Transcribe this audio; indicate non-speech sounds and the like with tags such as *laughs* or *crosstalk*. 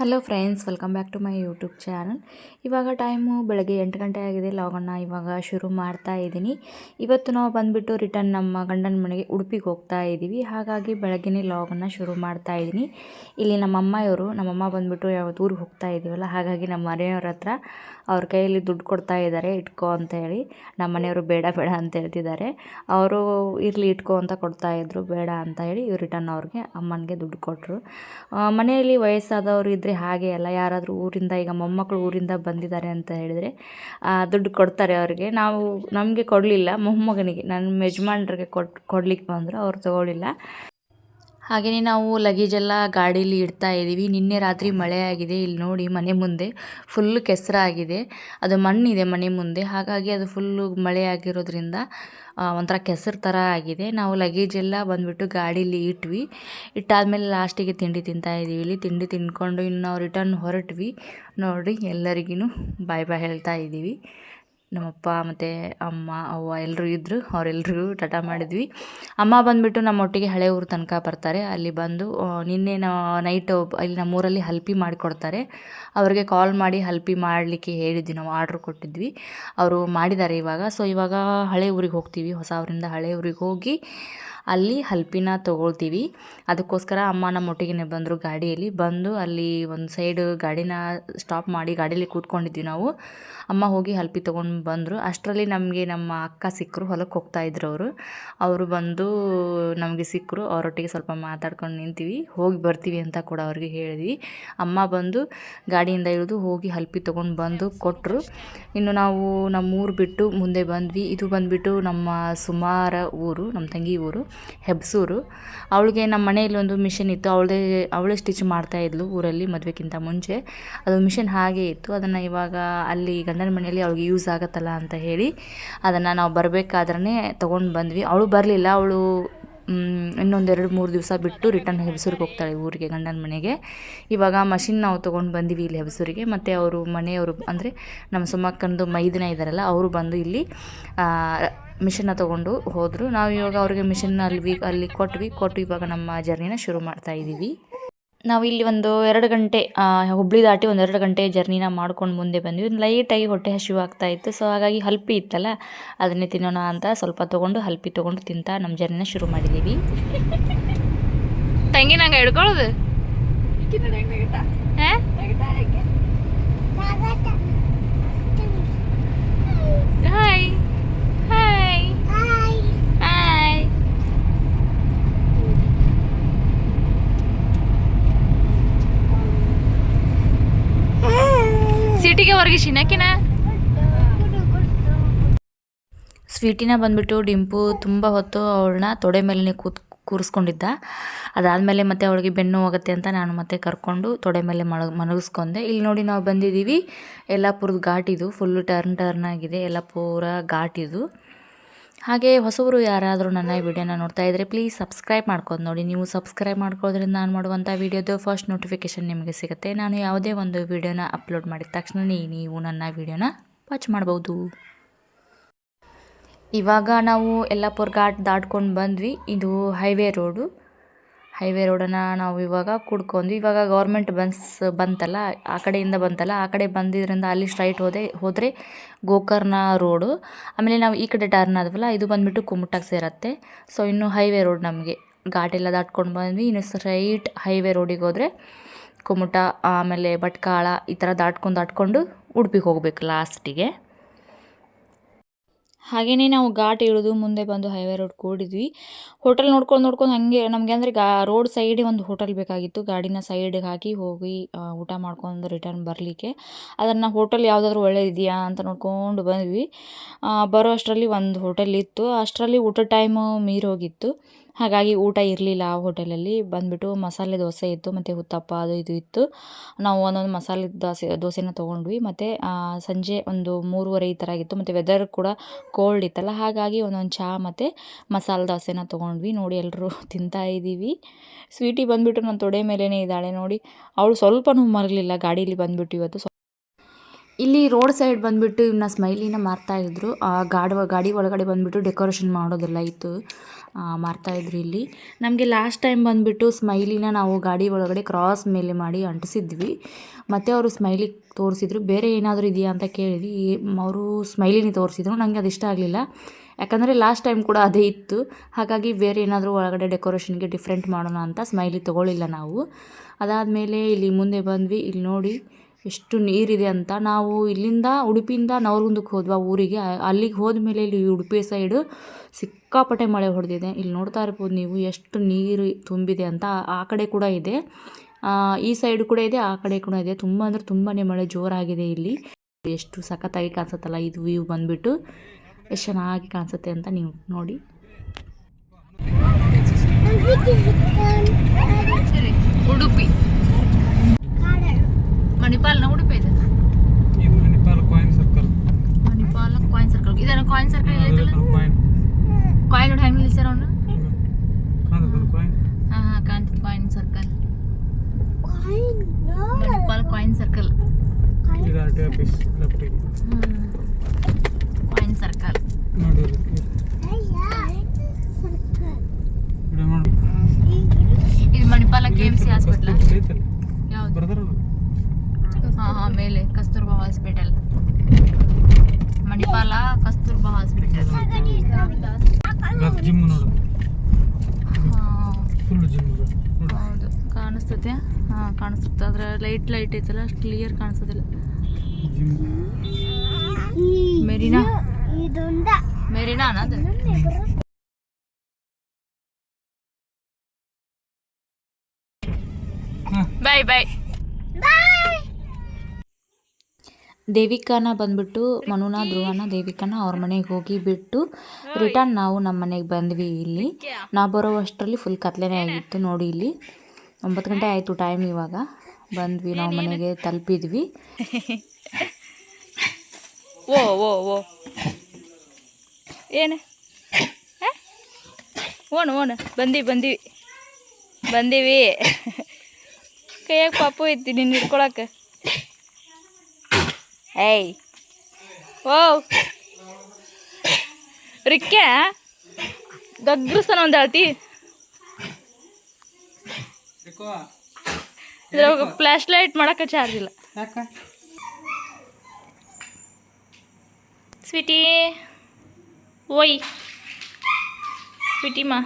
Hello friends welcome back to my YouTube channel ಇವಾಗ time ಬೆಳಗ್ಗೆ ಎಂಟು ಗಂಟೆ ಆಗಿದೆ ಲಾಗನ್ನ ಇವಾಗ ಶುರು ಮಾಡ್ತಾ ಇದ್ದೀನಿ. ಇವತ್ತು ನಾವು ಬಂದುಬಿಟ್ಟು ರಿಟರ್ನ್ ನಮ್ಮ ಗಂಡನ ಮನೆಗೆ ಉಡುಪಿಗೆ ಹೋಗ್ತಾ ಇದ್ದೀವಿ. ಹಾಗಾಗಿ ಬೆಳಗ್ಗೆನೇ ಲಾಗನ್ನು ಶುರು ಮಾಡ್ತಾ ಇದ್ದೀನಿ. ಇಲ್ಲಿ ನಮ್ಮ ಇವರು, ನಮ್ಮಮ್ಮ ಬಂದುಬಿಟ್ಟು ಯಾವ ಊರಿಗೆ ಹೋಗ್ತಾ ಇದ್ದೀವಲ್ಲ ಹಾಗಾಗಿ ನಮ್ಮ ಮನೆಯವ್ರ ಹತ್ರ ಅವ್ರ ಕೈಯಲ್ಲಿ ದುಡ್ಡು ಕೊಡ್ತಾ ಇದ್ದಾರೆ, ಇಟ್ಕೋ ಅಂತ ಹೇಳಿ. ನಮ್ಮ ಮನೆಯವರು ಬೇಡ ಬೇಡ ಅಂತ ಹೇಳ್ತಿದ್ದಾರೆ. ಅವರು ಇರಲಿ, ಇಟ್ಕೋ ಅಂತ ಕೊಡ್ತಾ ಇದ್ರು, ಬೇಡ ಅಂತ ಹೇಳಿ ಇವ್ರು ರಿಟರ್ನ್ ಅವ್ರಿಗೆ ಅಮ್ಮನಿಗೆ ದುಡ್ಡು ಕೊಟ್ಟರು ಮನೆಯಲ್ಲಿ ವಯಸ್ಸಾದವರು ಇದ್ದರೆ ಹಾಗೆ ಅಲ್ಲ, ಯಾರಾದರೂ ಊರಿಂದ, ಈಗ ಮೊಮ್ಮಕ್ಕಳು ಊರಿಂದ ಬಂದಿದ್ದಾರೆ ಅಂತ ಹೇಳಿದರೆ ದುಡ್ಡು ಕೊಡ್ತಾರೆ ಅವರಿಗೆ. ನಾವು ನಮಗೆ ಕೊಡಲಿಲ್ಲ, ಮೊಮ್ಮಗನಿಗೆ ನನ್ನ ಯಜಮಾನ್ರಿಗೆ ಕೊಟ್ಟು ಕೊಡ್ಲಿಕ್ಕೆ ಬಂದರು, ಅವ್ರು ತೊಗೊಳ್ಳಿಲ್ಲ. ಹಾಗೆಯೇ ನಾವು ಲಗೇಜ್ ಎಲ್ಲ ಗಾಡೀಲಿ ಇಡ್ತಾ ಇದ್ದೀವಿ. ನಿನ್ನೆ ರಾತ್ರಿ ಮಳೆ ಆಗಿದೆ. ಇಲ್ಲಿ ನೋಡಿ ಮನೆ ಮುಂದೆ ಫುಲ್ಲು ಕೆಸರಾಗಿದೆ. ಅದು ಮಣ್ಣಿದೆ ಮನೆ ಮುಂದೆ. ಹಾಗಾಗಿ ಅದು ಫುಲ್ಲು ಮಳೆ ಆಗಿರೋದ್ರಿಂದ ಒಂಥರ ಕೆಸರು ಥರ ಆಗಿದೆ. ನಾವು ಲಗೇಜ್ ಎಲ್ಲ ಬಂದುಬಿಟ್ಟು ಗಾಡೀಲಿ ಇಟ್ವಿ. ಇಟ್ಟಾದಮೇಲೆ ಲಾಸ್ಟಿಗೆ ತಿಂಡಿ ತಿಂತಾ ಇದ್ದೀವಿ. ಇಲ್ಲಿ ತಿಂಡಿ ತಿಂದ್ಕೊಂಡು ಇನ್ನು ನಾವು ರಿಟರ್ನ್ ಹೊರಟ್ವಿ. ನೋಡಿ ಎಲ್ಲರಿಗೂ ಬಾಯ್ ಬಾಯ್ ಹೇಳ್ತಾ ಇದ್ದೀವಿ. ನಮ್ಮಪ್ಪ ಮತ್ತು ಅಮ್ಮ, ಅವ್ವ ಎಲ್ಲರೂ ಇದ್ದರು ಅವರೆಲ್ಲರಿಗೂ ಟಾಟಾ ಮಾಡಿದ್ವಿ. ಅಮ್ಮ ಬಂದುಬಿಟ್ಟು ನಮ್ಮ ಒಟ್ಟಿಗೆ ಹಳೆ ಊರು ತನಕ ಬರ್ತಾರೆ. ಅಲ್ಲಿ ಬಂದು ನಿನ್ನೆ ನೈಟ್ ಇಲ್ಲಿ ನಮ್ಮೂರಲ್ಲಿ ಹಲ್ಪಿ ಮಾಡಿಕೊಡ್ತಾರೆ. ಅವ್ರಿಗೆ ಕಾಲ್ ಮಾಡಿ ಹಲ್ಪಿ ಮಾಡಲಿಕ್ಕೆ ಹೇಳಿದ್ವಿ, ನಾವು ಆರ್ಡ್ರ್ ಕೊಟ್ಟಿದ್ವಿ. ಅವರು ಮಾಡಿದ್ದಾರೆ ಇವಾಗ. ಸೊ ಇವಾಗ ಹಳೆ ಊರಿಗೆ ಹೋಗ್ತೀವಿ. ಹೊಸ ಊರಿಂದ ಹಳೆ ಊರಿಗೆ ಹೋಗಿ ಅಲ್ಲಿ ಹಲ್ಪಿನ ತೊಗೊಳ್ತೀವಿ. ಅದಕ್ಕೋಸ್ಕರ ಅಮ್ಮ ನಮ್ಮ ಒಟ್ಟಿಗೆ ಬಂದರು ಗಾಡಿಯಲ್ಲಿ. ಬಂದು ಅಲ್ಲಿ ಒಂದು ಸೈಡ್ ಗಾಡಿನ ಸ್ಟಾಪ್ ಮಾಡಿ ಗಾಡೀಲಿ ಕೂತ್ಕೊಂಡಿದ್ವಿ ನಾವು. ಅಮ್ಮ ಹೋಗಿ ಹಲ್ಪಿ ತೊಗೊಂಡು ಬಂದರು. ಅಷ್ಟರಲ್ಲಿ ನಮಗೆ ನಮ್ಮ ಅಕ್ಕ ಸಿಕ್ಕರು ಹೊಲಕ್ಕೆ ಹೋಗ್ತಾಯಿದ್ರು ಅವರು. ಅವರು ಬಂದು ನಮಗೆ ಸಿಕ್ಕರು ಅವರೊಟ್ಟಿಗೆ ಸ್ವಲ್ಪ ಮಾತಾಡ್ಕೊಂಡು ನಿಂತೀವಿ. ಹೋಗಿ ಬರ್ತೀವಿ ಅಂತ ಕೂಡ ಅವ್ರಿಗೆ ಹೇಳಿದ್ವಿ. ಅಮ್ಮ ಬಂದು ಗಾಡಿಯಿಂದ ಇಳಿದು ಹೋಗಿ ಹಲ್ಪಿ ತೊಗೊಂಡು ಬಂದು ಕೊಟ್ಟರು ಇನ್ನು ನಾವು ನಮ್ಮ ಊರು ಬಿಟ್ಟು ಮುಂದೆ ಬಂದ್ವಿ. ಇದು ಬಂದುಬಿಟ್ಟು ನಮ್ಮ ಸುಮಾರ ಊರು, ನಮ್ಮ ತಂಗಿ ಊರು. ಹೆಬ್ಸೂರು. ಅವಳಿಗೆ ನಮ್ಮ ಮನೆಯಲ್ಲಿ ಒಂದು ಮಿಷಿನ್ ಇತ್ತು. ಅವಳದೇ, ಅವಳೇ ಸ್ಟಿಚ್ ಮಾಡ್ತಾಯಿದ್ಲು ಊರಲ್ಲಿ ಮದುವೆಗಿಂತ ಮುಂಚೆ. ಅದು ಮಿಷಿನ್ ಹಾಗೆ ಇತ್ತು. ಅದನ್ನು ಇವಾಗ ಅಲ್ಲಿ ಗಂಡನ ಮನೆಯಲ್ಲಿ ಅವಳಿಗೆ ಯೂಸ್ ಆಗುತ್ತಲ್ಲ ಅಂತ ಹೇಳಿ ಅದನ್ನು ನಾವು ಬರಬೇಕಾದ್ರೆ ತೊಗೊಂಡು ಬಂದ್ವಿ. ಅವಳು ಬರಲಿಲ್ಲ. ಅವಳು ಇನ್ನೊಂದೆರಡು ಮೂರು ದಿವಸ ಬಿಟ್ಟು ರಿಟರ್ನ್ ಹೆಬಸೂರಿಗೆ ಹೋಗ್ತಾಳೆ ಊರಿಗೆ, ಗಂಡನ ಮನೆಗೆ. ಇವಾಗ ಮಷಿನ್ ನಾವು ತೊಗೊಂಡು ಬಂದಿವಿ ಇಲ್ಲಿ ಹೆಬಸೂರಿಗೆ. ಮತ್ತು ಅವರು ಮನೆಯವರು ಅಂದರೆ ನಮ್ಮ ಸುಮ್ಮಕ್ಕಂದು ಮೈದಿನ ಇದ್ದಾರಲ್ಲ ಅವರು ಬಂದು ಇಲ್ಲಿ ಮಿಷನ್ನ ತೊಗೊಂಡು ಹೋದರು. ನಾವು ಇವಾಗ ಅವ್ರಿಗೆ ಮಿಷನ್ ಅಲ್ಲಿ ಅಲ್ಲಿ ಕೊಟ್ವಿ. ಕೊಟ್ಟು ಇವಾಗ ನಮ್ಮ ಜರ್ನಿನ ಶುರು ಮಾಡ್ತಾ ಇದ್ದೀವಿ ನಾವು ಇಲ್ಲಿ ಒಂದು ಎರಡು ಗಂಟೆ ಹುಬ್ಳಿ ದಾಟಿ ಒಂದು ಎರಡು ಗಂಟೆ ಜರ್ನಿನ ಮಾಡ್ಕೊಂಡು ಮುಂದೆ ಬಂದ್ವಿ. ಲೈಟಾಗಿ ಹೊಟ್ಟೆ ಹಸಿವು ಆಗ್ತಾ ಇತ್ತು. ಸೊ ಹಾಗಾಗಿ ಹಲ್ಪಿ ಇತ್ತಲ್ಲ ಅದನ್ನೇ ತಿನ್ನೋಣ ಅಂತ ಸ್ವಲ್ಪ ತೊಗೊಂಡು ಹಲ್ಪಿ ತೊಗೊಂಡು ತಿಂತ ನಮ್ಮ ಜರ್ನಿನ ಶುರು ಮಾಡಿದ್ದೀವಿ ತಂಗಿ ನಂಗೆ ಹಿಡ್ಕೊಳ್ಳೋದು ಹಾಯ್ ಸಿಟಿಗೆ ಹೊರಗೆ ಶಿನಕಿನ? ಸ್ವೀಟಿನ ಬಂದ್ಬಿಟ್ಟು ಡಿಂಪು ತುಂಬ ಹೊತ್ತು ಅವಳನ್ನ ತೊಡೆ ಮೇಲೆ ಕೂತ್ ಕೂರಿಸ್ಕೊಂಡಿದ್ದ. ಅದಾದಮೇಲೆ ಮತ್ತೆ ಅವಳಿಗೆ ಬೆನ್ನು ಹೋಗುತ್ತೆ ಅಂತ ನಾನು ಮತ್ತೆ ಕರ್ಕೊಂಡು ತೊಡೆ ಮೇಲೆ ಮಳ ಮಲಗಿಸ್ಕೊಂಡೆ. ಇಲ್ಲಿ ನೋಡಿ ನಾವು ಬಂದಿದ್ದೀವಿ. ಎಲ್ಲಾಪುರದ ಘಾಟಿದು ಫುಲ್ಲು ಟರ್ನ್ ಟರ್ನ್ ಆಗಿದೆ. ಎಲ್ಲ ಘಾಟಿದು ಹಾಗೆ ಹೊಸಬರು ಯಾರಾದರೂ ನನ್ನ ಈ ವಿಡಿಯೋನ ನೋಡ್ತಾ ಇದ್ದರೆ ಪ್ಲೀಸ್ ಸಬ್ಸ್ಕ್ರೈಬ್ ಮಾಡ್ಕೊಂಡು ನೋಡಿ. ನೀವು ಸಬ್ಸ್ಕ್ರೈಬ್ ಮಾಡ್ಕೊಳ್ಳೋದ್ರಿಂದ ನಾನು ಮಾಡುವಂಥ ವೀಡಿಯೋದು ಫಸ್ಟ್ ನೋಟಿಫಿಕೇಷನ್ ನಿಮಗೆ ಸಿಗುತ್ತೆ. ನಾನು ಯಾವುದೇ ಒಂದು ವೀಡಿಯೋನ ಅಪ್ಲೋಡ್ ಮಾಡಿದ ತಕ್ಷಣ ನೀವು ನನ್ನ ವೀಡಿಯೋನ ವಾಚ್ ಮಾಡ್ಬೋದು. ಇವಾಗ ನಾವು ಯಲ್ಲಾಪುರ ಘಾಟ್ ದಾಟ್ಕೊಂಡು ಬಂದ್ವಿ. ಇದು ಹೈವೇ ರೋಡು ಹೈವೇ ರೋಡನ್ನು ನಾವು ಇವಾಗ ಕುಡ್ಕೊಂಡು, ಇವಾಗ ಗೌರ್ಮೆಂಟ್ ಬಸ್ ಬಂತಲ್ಲ, ಆ ಕಡೆಯಿಂದ ಬಂತಲ್ಲ, ಆ ಕಡೆ ಬಂದಿದ್ದರಿಂದ ಅಲ್ಲಿ ಸ್ಟ್ರೈಟ್ ಹೋದೆ, ಹೋದರೆ ಗೋಕರ್ಣ ರೋಡು. ಆಮೇಲೆ ನಾವು ಈ ಕಡೆ ಟರ್ನ್ ಆದ್ವಲ್ಲ, ಇದು ಬಂದುಬಿಟ್ಟು ಕುಮಟಾಗೆ ಸೇರತ್ತೆ. ಸೊ ಇನ್ನು ಹೈವೇ ರೋಡ್ ನಮಗೆ. ಘಾಟೆಲ್ಲ ದಾಟ್ಕೊಂಡು ಬಂದ್ವಿ, ಇನ್ನು ಸ್ಟ್ರೈಟ್ ಹೈವೇ ರೋಡಿಗೆ ಹೋದರೆ ಕುಮಟ, ಆಮೇಲೆ ಭಟ್ಕಾಳ ಈ ಥರ ದಾಟ್ಕೊಂಡು ದಾಟ್ಕೊಂಡು ಉಡುಪಿಗೆ ಹೋಗ್ಬೇಕು ಲಾಸ್ಟಿಗೆ ಹಾಗೆಯೇ ನಾವು ಘಾಟ್ ಇಳಿದು ಮುಂದೆ ಬಂದು ಹೈವೇ ರೋಡ್ ಕೂಡಿದ್ವಿ. ಹೋಟೆಲ್ ನೋಡ್ಕೊಂಡು ನೋಡ್ಕೊಂಡು ಹಾಗೆ ನಮಗೆ ಅಂದರೆ ಗಾ ರೋಡ್ ಸೈಡಿಗೆ ಒಂದು ಹೋಟೆಲ್ ಬೇಕಾಗಿತ್ತು. ಗಾಡಿನ ಸೈಡಿಗೆ ಹಾಕಿ ಹೋಗಿ ಊಟ ಮಾಡ್ಕೊಂಡು ರಿಟರ್ನ್ ಬರಲಿಕ್ಕೆ. ಅದನ್ನು ಹೋಟೆಲ್ ಯಾವುದಾದ್ರೂ ಒಳ್ಳೆಯದಿದೆಯಾ ಅಂತ ನೋಡ್ಕೊಂಡು ಬಂದ್ವಿ. ಬರೋ ಅಷ್ಟರಲ್ಲಿ ಒಂದು ಹೋಟೆಲ್ ಇತ್ತು. ಅಷ್ಟರಲ್ಲಿ ಊಟದ ಟೈಮು ಮೀರೋಗಿತ್ತು ಹಾಗಾಗಿ ಊಟ ಇರಲಿಲ್ಲ ಆ ಹೋಟೆಲಲ್ಲಿ. ಬಂದುಬಿಟ್ಟು ಮಸಾಲೆ ದೋಸೆ ಇತ್ತು, ಮತ್ತು ಉತ್ತಪ್ಪ ಅದು ಇದು ಇತ್ತು. ನಾವು ಒಂದೊಂದು ಮಸಾಲೆ ದೋಸೆ, ದೋಸೆನ ತೊಗೊಂಡ್ವಿ. ಮತ್ತು ಸಂಜೆ ಒಂದು ಮೂರುವರೆ ಈ ಥರ ಆಗಿತ್ತು. ಮತ್ತು ವೆದರ್ ಕೂಡ ಕೋಲ್ಡ್ ಇತ್ತಲ್ಲ, ಹಾಗಾಗಿ ಒಂದೊಂದು ಚಹಾ ಮತ್ತು ಮಸಾಲೆ ದೋಸೆನ ತೊಗೊಂಡ್ವಿ. ನೋಡಿ ಎಲ್ಲರೂ *laughs* ತಿಂತಾ ಇದ್ದೀವಿ. ಸ್ವೀಟಿ ಬಂದುಬಿಟ್ಟು ನನ್ನ ತೊಡೆ ಮೇಲೇ ಇದ್ದಾಳೆ. ನೋಡಿ, ಅವಳು ಸ್ವಲ್ಪನೂ ಮರಲಿಲ್ಲ, ಗಾಡೀಲಿ ಬಂದುಬಿಟ್ಟು ಇವತ್ತು. ಇಲ್ಲಿ ರೋಡ್ ಸೈಡ್ ಬಂದುಬಿಟ್ಟು ಇವನ್ನ ಸ್ಮೈಲಿನ ಮಾರ್ತಾ ಇದ್ರು. ಆ ಗಾಡಿ ಗಾಡಿ ಒಳಗಡೆ ಬಂದುಬಿಟ್ಟು ಡೆಕೋರೇಷನ್ ಮಾಡೋದೆಲ್ಲ ಇತ್ತು. ಮಾರ್ತಾಯಿದ್ರು ಇಲ್ಲಿ. ನಮಗೆ ಲಾಸ್ಟ್ ಟೈಮ್ ಬಂದುಬಿಟ್ಟು ಸ್ಮೈಲಿನ ನಾವು ಗಾಡಿ ಒಳಗಡೆ ಕ್ರಾಸ್ ಮೇಲೆ ಮಾಡಿ ಅಂಟಿಸಿದ್ವಿ. ಮತ್ತು ಅವರು ಸ್ಮೈಲಿ ತೋರಿಸಿದ್ರು. ಬೇರೆ ಏನಾದರೂ ಇದೆಯಾ ಅಂತ ಕೇಳಿದ್ವಿ. ಅವರು ಸ್ಮೈಲಿನೇ ತೋರಿಸಿದ್ರು. ನನಗೆ ಅದು ಇಷ್ಟ ಆಗಲಿಲ್ಲ. ಯಾಕಂದರೆ ಲಾಸ್ಟ್ ಟೈಮ್ ಕೂಡ ಅದೇ ಇತ್ತು. ಹಾಗಾಗಿ ಬೇರೆ ಏನಾದರೂ ಒಳಗಡೆ ಡೆಕೋರೇಷನ್ಗೆ ಡಿಫ್ರೆಂಟ್ ಮಾಡೋಣ ಅಂತ ಸ್ಮೈಲಿ ತೊಗೊಳ್ಳಿಲ್ಲ ನಾವು. ಅದಾದಮೇಲೆ ಇಲ್ಲಿ ಮುಂದೆ ಬಂದ್ವಿ. ಇಲ್ಲಿ ನೋಡಿ ಎಷ್ಟು ನೀರಿದೆ ಅಂತ ನಾವು ಇಲ್ಲಿಂದ ಉಡುಪಿಯಿಂದ ನವರ್ಗುಂದಕ್ಕೆ ಹೋದ್ವಾ. ಊರಿಗೆ ಅಲ್ಲಿಗೆ ಹೋದ ಮೇಲೆ ಇಲ್ಲಿ ಉಡುಪಿ ಸೈಡು ಸಿಕ್ಕಾಪಟ್ಟೆ ಮಳೆ ಹೊಡೆದಿದೆ. ಇಲ್ಲಿ ನೋಡ್ತಾ ಇರ್ಬೋದು ನೀವು ಎಷ್ಟು ನೀರು ತುಂಬಿದೆ ಅಂತ. ಆ- ಕಡೆ ಕೂಡ ಇದೆ. ಈ ಸೈಡ್ ಕೂಡ ಇದೆ, ಆ ಕಡೆ ಕೂಡ ಇದೆ. ತುಂಬ ಅಂದರೆ ತುಂಬಾ ಮಳೆ ಜೋರಾಗಿದೆ ಇಲ್ಲಿ. ಎಷ್ಟು ಸಖತ್ತಾಗಿ ಕಾಣಿಸುತ್ತಲ್ಲ, ಇದು ವ್ಯೂ ಬಂದುಬಿಟ್ಟು. ಎಷ್ಟು ಚೆನ್ನಾಗಿ ಕಾಣಿಸುತ್ತೆ ಅಂತ ನೀವು ನೋಡಿ. ಉಡುಪಿ. మణిపాల్ కూడా పోయింది? ఇది Manipal coin circle Manipal coin circle ఇదేనా కాయిన్ సర్కిల్ ఏదైతే కాయిన్ కాయిన్ ఉడ హ్యాండిల్ చేశారు అవును కాదు కాయిన్ ఆహా కాంతి coin circle coin Manipal coin circle ఇది అటు office left hospital Manipal Kasturba hospital gym ನೋಡು. ಹಾಂ. ಫುಲ್ ಜಿಮ್ ಹೌದು. ಕಾಣಿಸ್ತದೆ. ಹಾಂ ಕಾಣಿಸುತ್ತೆ ಅದ್ರ ಲೈಟ್ ಲೈಟ್ ಐತಲ್ಲ ಅಷ್ಟು ಕ್ಲಿಯರ್ ಕಾಣಿಸೋದಿಲ್ಲ. ಮೆರಿನಾ? ಮೆರಿನಾ ಅನ್ನೋದು ಬಾಯ್ ಬಾಯ್ ದೇವಿಕಾನ ಬಂದ್ಬಿಟ್ಟು ಮನುನ, ಧ್ರುವನ, ದೇವಿಕಾನ ಅವ್ರ ಮನೆಗೆ ಹೋಗಿ ಬಿಟ್ಟು ರಿಟರ್ನ್ ನಾವು ನಮ್ಮ ಮನೆಗೆ ಬಂದ್ವಿ ಇಲ್ಲಿ. ನಾ ಬರೋ ಅಷ್ಟರಲ್ಲಿ ಫುಲ್ ಕತ್ಲೆನೇ ಆಗಿತ್ತು ನೋಡಿ ಇಲ್ಲಿ. ಒಂಬತ್ತು ಗಂಟೆ ಆಯಿತು ಟೈಮ್ ಇವಾಗ. ಬಂದ್ವಿ ನಾವು ಮನೆಗೆ ತಲುಪಿದ್ವಿ. ಓ ಓ ಓ. ಏನು? ಓಣ ಓಣ. ಬಂದೀವಿ ಬಂದೀವಿ. ಬಂದೀವಿ. ಕೈಯಾಗ ಪಾಪು ಐತಿ ನಿನ್ನ ಹಿಡ್ಕೊಳಕ್ಕೆ. ಏಯ್. ಓ ರಿಕ್ಕೆ ಗಗ್ರಸನ ಒಂದು ಹೇಳ್ತಿ ಇದ್ರಾಗ ಫ್ಲ್ಯಾಶ್ ಲೈಟ್ ಮಾಡಕ್ಕೆ ಚಾರ್ಜ್ ಇಲ್ಲ. ಸ್ವೀಟಿ ಓಯ್. ಸ್ವೀಟಿ ಮಾ.